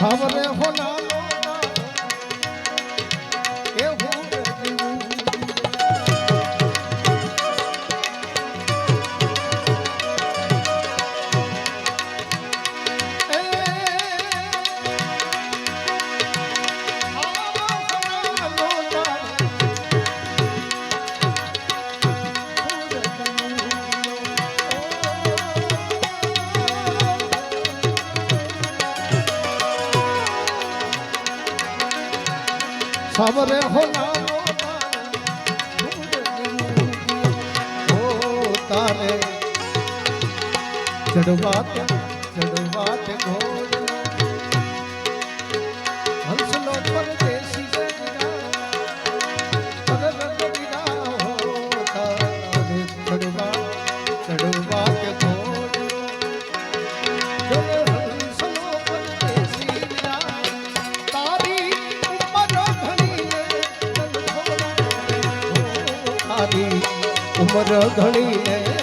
સાવરે હોના. એ સાવરે હોના તારે તારી ઉમર ઘણી